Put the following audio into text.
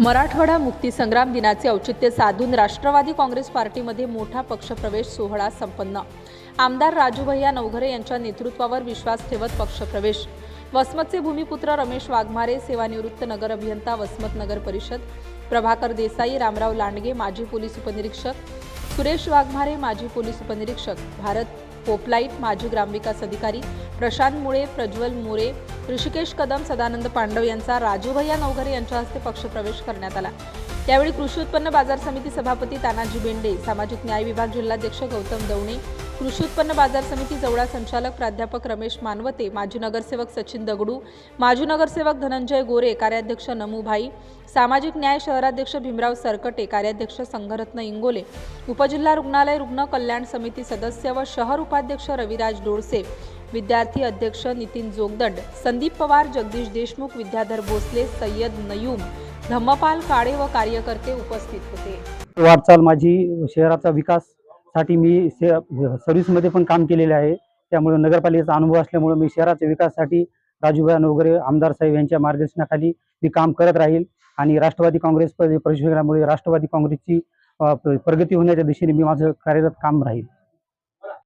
मराठवाडा मुक्तीसंग्राम दिनाचे औचित्य साधून राष्ट्रवादी काँग्रेस पार्टीमध्ये मोठा पक्षप्रवेश सोहळा संपन्न. आमदार राजूभैया नवघरे यांच्या नेतृत्वावर विश्वास ठेवत पक्षप्रवेश. वसमतचे भूमिपुत्र रमेश वाघमारे सेवानिवृत्त नगर अभियंता वसमत नगर परिषद प्रभाकर देसाई रामराव लांडगे माजी पोलीस उपनिरीक्षक सुरेश वाघमारे माजी पोलीस उपनिरीक्षक भारत पोपलाईट माजी ग्रामविकास अधिकारी प्रशांत मुळे प्रज्वल मोरे ऋषिकेश कदम सदानंद पांडव यांचा राजूभैया नवघरे यांच्या हस्ते पक्षप्रवेश करण्यात आला. यावेळी कृषी उत्पन्न बाजार समिती सभापती तानाजी बेंडे सामाजिक न्याय विभाग जिल्हाध्यक्ष गौतम दवणे कृषी उत्पन्न बाजार समिती जवळा संचालक प्राध्यापक रमेश मानवते माजी नगरसेवक सचिन दगडू माजी नगरसेवक धनंजय गोरे कार्याध्यक्ष नमूभाई सामाजिक न्याय शहराध्यक्ष भीमराव सरकटे कार्याध्यक्ष संघरत्न इंगोले उपजिल्हा रुग्णालय रुग्ण कल्याण समिती सदस्य व शहर उपाध्यक्ष रविराज डोळसे विद्यार्थी अध्यक्ष नितीन जोगदंड संदीप पवार जगदीश देशमुख विद्याधर भोसले सय्यद नयूम धम्मपाल काळे व कार्यकर्ते उपस्थित होते. वाटचाल माझी शहराचा विकास साठी मी से सर्व्हिसमध्ये पण काम केलेले आहे. त्यामुळे नगरपालिकेचा अनुभव असल्यामुळे मी शहराच्या विकासासाठी राजूभाई वगैरे आमदार साहेब यांच्या मार्गदर्शनाखाली मी काम करत राहील. आणि राष्ट्रवादी काँग्रेस प- परिषदेमुळे राष्ट्रवादी काँग्रेसची प्रगती होण्याच्या दिशेने मी माझं कार्यरत काम राहील.